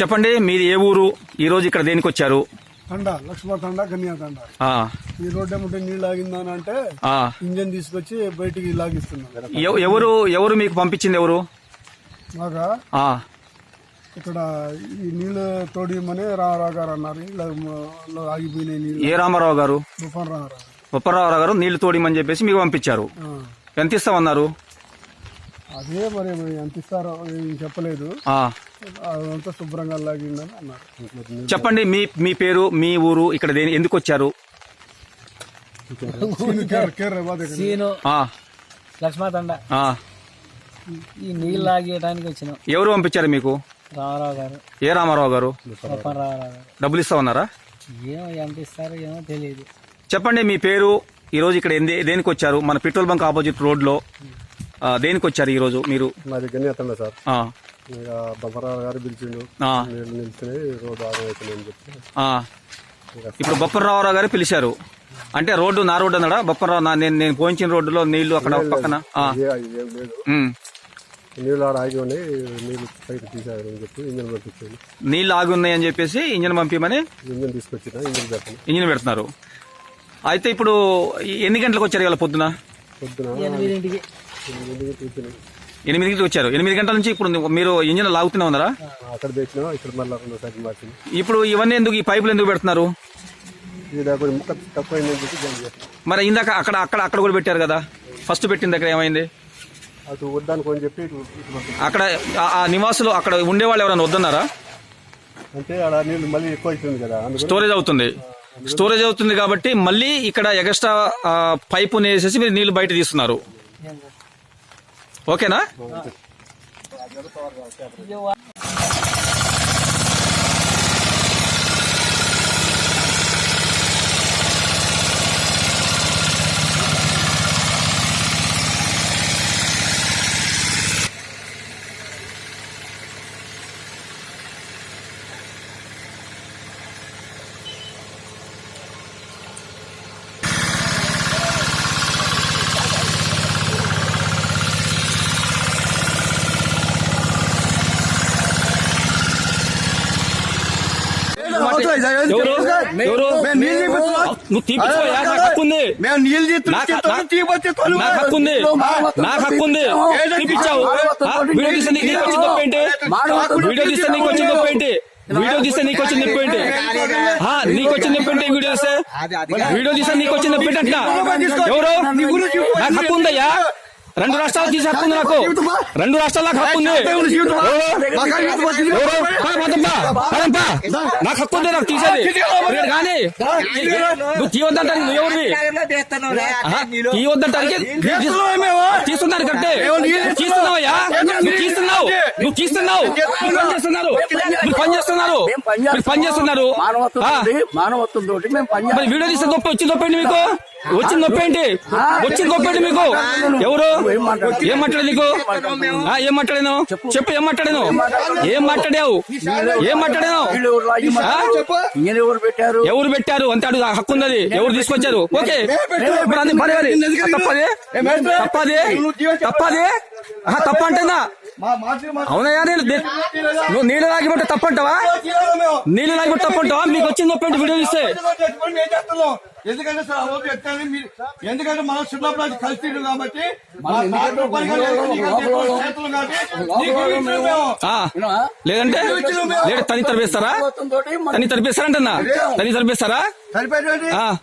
చెప్పండి మీది ఏ ఊరు? ఈ రోజు ఇక్కడ దేనికి వచ్చారు? తండ లక్ష్మణ తండ కన్యా తండ. ఈ రోడ్డు ఏమంటే నీళ్ళు ఆగిందని అంటే. ఇంజన్ తీసుకొచ్చి బయటికి లాగిస్తున్నాం. ఎవ- ఎవరు ఎవరు మీకు పంపించింది ఎవరు? బాగా ఆ, ఇక్కడ ఈ నీళ్ళు తోడియమని రామారావు గారు అన్నారు. ఇలా ఆగిపోయినాయి నీళ్ళు. ఏ రామారావు గారు? తుఫాన్ రామారావు ఉప్పరావు గారు నీళ్ళు తోడిమని చెప్పేసి మీకు పంపించారు. ఎంత ఇస్తామన్నారు? అదే మరి ఎంత ఇస్తారో ఏం చెప్పలేదు. ఆ, అదంతా శుభ్రంగా లాగిందని అన్నారు. చెప్పండి మీ మీ పేరు మీ ఊరు ఇక్కడ దేని ఎందుకు వచ్చారు? కేర్- కేర్ బాధ ఇక్కడ. సీను. ఆ, లక్ష్మతండ ఆ. ఈ నీళ్ళు లాగేయడానికి వచ్చినాం. ఎవరు పంపించారు మీకు? రామారావు గారు. ఏ రామారావు గారు? రామారావు గారు. డబ్బులు ఇస్తామన్నారా? ఏమో ఎంత ఇస్తారో ఏమో తెలియదు. చెప్పండి మీ పేరు ఈ రోజు ఇక్కడ ఎందే- దేనికి వచ్చారు? మన పెట్రోల్ బంక్ ఆపోజిట్ రోడ్లో ఆ, దేనికి వచ్చారు ఈ రోజు మీరు మాది గన్యాతండ సార్. ఆ, ఇక బొమ్మరావు గారు పిలిచిండు. ఆ, నీళ్ళు నిలిచినాయి రోడ్డు ఆగం అవుతుందని చెప్పి. ఆ. ఇప్పుడు బొప్పరావు గారు పిలిచారు. అంటే రోడ్డు నా రోడ్డు అన్నాడా? బొప్పరావు నా- నేను నేను పోయించిన రోడ్డులో నీళ్ళు అక్కడ పక్కన? ఆ, ఏ- ఏం లేదు. ఉమ్. నీళ్ళు ఆడ ఆగి ఉన్నాయి. నీళ్ళు పైకి తీసారు అని చెప్పి ఇంజన్ పంపించాను నీళ్ళు ఆగి ఉన్నాయని చెప్పేసి ఇంజన్ పంపించమని ఇంజన్ తీసుకొచ్చిన ఇంజన్ పెట్టాను. ఇంజన్ పెడుతున్నారు. అయితే ఇప్పుడు ఎన్ని గంటలకు వచ్చారు ఇవాళ పొద్దున? పొద్దున ఎనిమిదికి కూర్చుని ఎనిమిదికి వచ్చారు. ఎనిమిది గంటల నుంచి ఇప్పుడు మీరు ఇంజన్ లాగుతూనే ఉన్నారా? అక్కడ ఇక్కడ మళ్ళీ రెండోసారి మార్చింది. ఇప్పుడు ఇవన్నీ ఎందుకు ఈ పైపులు ఎందుకు పెడుతున్నారు? మరి ఇందాక అక్కడ అక్కడ అక్కడ కూడా పెట్టారు కదా? ఫస్ట్ పెట్టిన దగ్గర ఏమైంది? చెప్పి. అక్కడ ఆ- నివాసులు అక్కడ ఉండేవాళ్ళు ఎవరైనా వద్దన్నారా? అంటే నీళ్ళు మళ్ళీ ఎక్కువ అవుతుంది కదా స్టోరేజ్ అవుతుంది. స్టోరేజ్ అవుతుంది కాబట్టి మళ్ళీ ఇక్కడ ఎగస్ట్రా పైపు వేసేసి మీరు నీళ్ళు బయట తీస్తున్నారు. ఓకేనా? నువ్వు తీపిచ్చుకోయా నాకు హక్కు ఉంది. మేము నీళ్ళు నాకు నాకు హక్కు ఉంది. నాకు హక్కు ఉంది. తీపిచ్చావు. వీడియో తీస్తే నీకు వచ్చిన నొప్పి ఏంటి వీడియో తీస్తే నీకు వచ్చిన నొప్పి ఏంటి వీడియో తీస్తే నీకు వచ్చిన నొప్పి ఏంటి నీకు వచ్చిన నొప్పి ఏంటి వీడియో తీస్తే? వీడియో తీస్తే నీకు వచ్చిన నొప్పి అంటున్నా ఎవరు? నాకు హక్కు ఉందయ్యా. రెండు రాష్ట్రాలు తీసే హక్కు ఉంది నాకు. రెండు రాష్ట్రాల నాకు హక్కు ఉంది. నాకు హక్కు ఉంది నాకు తీసేది. కానీ నువ్వు తీయొద్దంటానికి నువ్వు ఎవరివి ఆహా, తీయొద్దంటానికి తీస్తున్నారు కరెక్టే. నువ్వు తీస్తున్నావయ్యా? నువ్వు తీస్తున్నావు. నువ్వు తీస్తున్నావు. మీరు పని చేస్తున్నారు. మీరు పని చేస్తున్నారు. మీరు పని చేస్తున్నారు. ఆ, మానవత్వం తోటి మేము పని మరి వీడియో తీస్తే నొప్పి వచ్చింది నొప్పి ఏంటి మీకు? వచ్చింది నొప్పి ఏంటి? వచ్చింది నొప్పి ఏంటి మీకు? ఎవరు? ఏం మాట్లాడేది నీకు? ఏం మాట్లాడాను? చెప్పు. ఏం మాట్లాడాను? ఏం మాట్లాడావు? ఏం మాట్లాడాను? ఎవరు పెట్టారు? ఆ హక్కు ఉన్నది. ఎవరు తీసుకొచ్చారు? ఓకే. ఇప్పుడు అన్ని తప్పది. తప్పది. తప్ప అంటేనా? అవునయ్యా నేను నువ్వు నీళ్ళు లాగిపోతే తప్పంటావా? నీళ్ళు లాగిపోతే తప్పంటావా? మీకు వచ్చింది నొప్పి వీడియో తీస్తే ఎందుకంటే సార్ ఆ రోజు ఎత్తాను మీరు ఎందుకంటే మనం చిన్నప్పుడు కలిసి కాబట్టి లేదంటే లేదు తని తరిపేస్తారా? తని తరిపేస్తారంటన్నా? తని తరిపేస్తారా?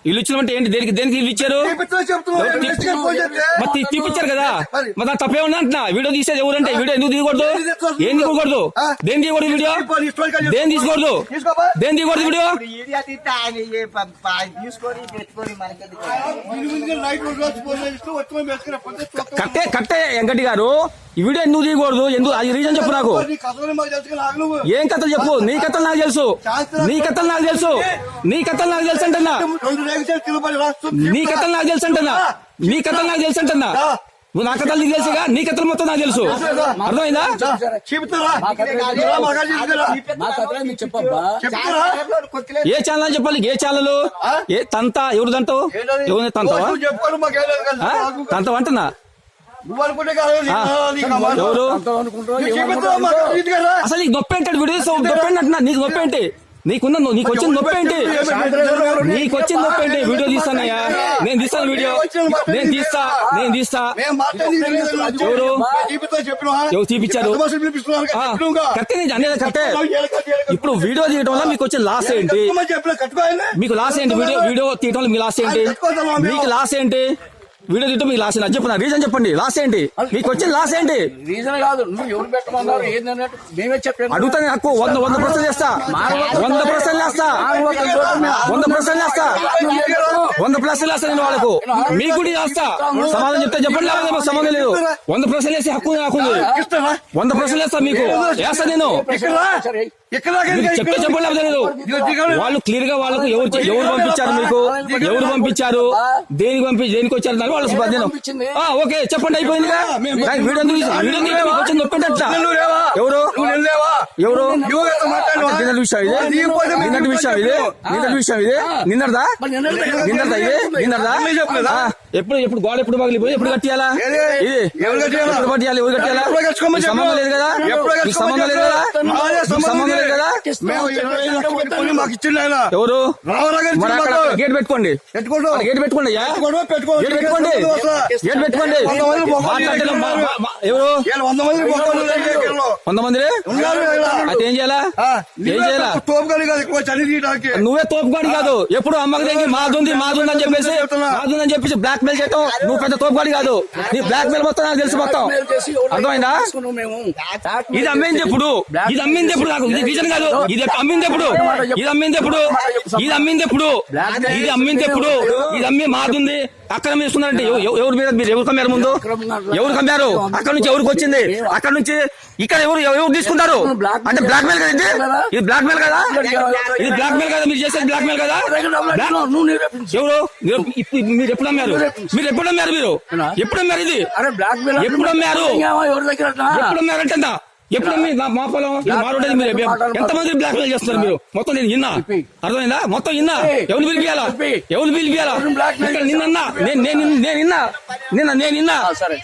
ఇల్లు ఇచ్చినమంటే ఏంటి? దేనికి దేనికి ఇల్లు ఇచ్చారు. మరి తీపిచ్చారు కదా? మరి నాకు తప్పే ఉంది అంటున్నా వీడియో తీసేది ఎవరంటే? వీడియో ఎందుకు తీయకూడదు? ఏం తీయకూడదు? దేని తీయకూడదు వీడియో. దేని తీసుకోకూడదు. దేని తీయకూడదు వీడియో? కట్టే కట్టే వెంకటి గారు. ఈ వీడియో ఎందుకు తీయకూడదు? ఎందుకు? అది రీజన్ చెప్పు నాకు. ఏం కథలు చెప్పు? నీ కథలు నాకు తెలుసు. నీ కథలు నాకు తెలుసు. నీ కథలు నాకు తెలుసు అంటున్నా. నీ కథలు నాకు తెలుసు అంటున్నా. నీ కథలు నాకు తెలుసు అంటున్నా. నువ్వు నా కథలు నీకు తెలుసుగా? నీ కథలు మొత్తం నాకు తెలుసు. అర్థమైందా? ఏ ఛానల్ చెప్పాలి? ఏ ఛానల్? ఏ తంత? ఎవరు తంటావు ఎవరు తంతావా? తంతావు అంటున్నా. అసలు నీకు నొప్పి ఏంటి వీడియో తీస్తావు నొప్పి అంటున్నా నీకు నొప్పి ఏంటి? నీకున్న నీకు వచ్చిన నొప్పి ఏంటి? నీకు వచ్చిన నొప్పి ఏంటి? వీడియో తీస్తానయ్యా. నేను తీస్తాను వీడియో. నేను తీస్తా నేను తీస్తా. ఎవరు? చూపించారు? కరెక్టే. ఇప్పుడు వీడియో తీయడం వల్ల మీకు వచ్చిన లాస్ ఏంటి. మీకు లాస్ ఏంటి? వీడియో వీడియో తీయడం వల్ల మీ లాస్ ఏంటి? మీకు లాస్ ఏంటి? వీడియో తీయడం మీకు లాస్ ఏంటి అది చెప్పండి రీజన్ చెప్పండి. లాస్ ఏంటి? మీకు వచ్చిన లాస్ ఏంటి? రీజన్ కాదు. నువ్వు ఎవరు పెట్టమన్నారు మేమే చెప్పాము అడుగుతాను హక్కు వంద వంద పర్సెంట్ చేస్తా. వంద పర్సెంట్ చేస్తా. వంద పర్సెంట్ చేస్తా. వంద ప్లస్ చేస్తా. నేను వాళ్ళకు. మీకు కూడా చేస్తా. సమాధానం చెప్తే చెప్పండి లేకపోతే సంబంధం లేదు. వంద పర్సెంట్ చేసే హక్కు నాకు? వంద పర్సెంట్ చేస్తా మీకు. వేస్తా నేను. చెప్తే చెప్పండి లేదు. వాళ్ళు క్లియర్గా వాళ్ళకు ఎవరు ఎవరు పంపించారు మీకు? ఎవరు పంపించారు? దేనికి పంపి దేనికి వచ్చారు? వాళ్ళు స్పందనం ఓకే చెప్పండి అయిపోయిందిగా? నాకు వీడియో వచ్చింది అట్లా. ఎవరు? ఎవరు? నిన్నటి విషయం ఇది? నిన్నటి విషయం నిన్నటి విషయం? ఆ, ఎప్పుడు ఎప్పుడు గోడ ఎప్పుడు పగిలిపోయి ఎప్పుడు కట్టియాలా? ఇది? ఎప్పుడు కట్టియాలి ఎవరు కట్టియాలా? సంబంధం లేదు కదా? సంబంధం లేదు కదా? సంబంధం లేదు కదా? ఎవరు. గేట్ పెట్టుకోండి. గేట్ పెట్టుకోండి అయ్యా. పెట్టుకోండు, పెట్టుకోండు. గేట్ పెట్టుకోండి? ఎవరు? వంద మంది. వంద. అయితే ఏం చేయాలా? ఆ, ఏం నువ్వే చేయాలా? నువ్వే తోపుగాడి కాదు. ఎప్పుడు అమ్మకి దగ్గర మాదుంది మాదుంది అని చెప్పేసి మాదుంది అని చెప్పేసి బ్లాక్ మెయిల్ చేయటం నువ్వు పెద్ద తోపుగాడి కాదు. నీ బ్లాక్ మెయిల్ మొత్తం నాకు తెలిసి మొత్తం. అర్థమైందా? ఇది అమ్మింది ఎప్పుడు? ఇది అమ్మింది ఎప్పుడు నాకు? ఇది రీజన్ కాదు. ఇది అమ్మింది ఎప్పుడు? ఇది అమ్మింది ఎప్పుడు? ఇది అమ్మింది ఎప్పుడు? ఇది అమ్మింది ఎప్పుడు? ఇది అమ్మి మాదుంది? అక్కడ తీసుకున్నారంటే ఎవ- ఎవరు మీద మీరు ఎవరు కమ్మారు ముందు? ఎవరు కమ్మారు? అక్కడ నుంచి ఎవరికి వచ్చింది? అక్కడ నుంచి ఇక్కడ ఎవరు ఎవరు తీసుకుంటారు? అంటే బ్లాక్ మెయిల్ కదా ఇది? బ్లాక్ మెయిల్ కదా? ఇది బ్లాక్ మెయిల్ కదా? మీరు చేసేది బ్లాక్ మెయిల్ కదా ఎవరు? మీరు ఎప్పుడు అమ్మారు మీరు ఎప్పుడు అమ్మారు మీరు? ఎప్పుడు అమ్మారు ఇది? ఎప్పుడు అమ్మారు? ఎవరి దగ్గర ఎప్పుడు అమ్మారంటే? ఎప్పుడు మా పొలం ఇది మా రోడ్డు ఇది మీరు ఎంత మంది బ్లాక్ మెయిల్ చేస్తున్నారు మీరు? మొత్తం నేను విన్నా అర్థమైందా? మొత్తం విన్నా ఎవరు పిలిపియాలా? ఎవరు పిలిపియాలా? ఇక్కడ నిన్న నేను నేను నేను విన్నా నిన్న నేను సరే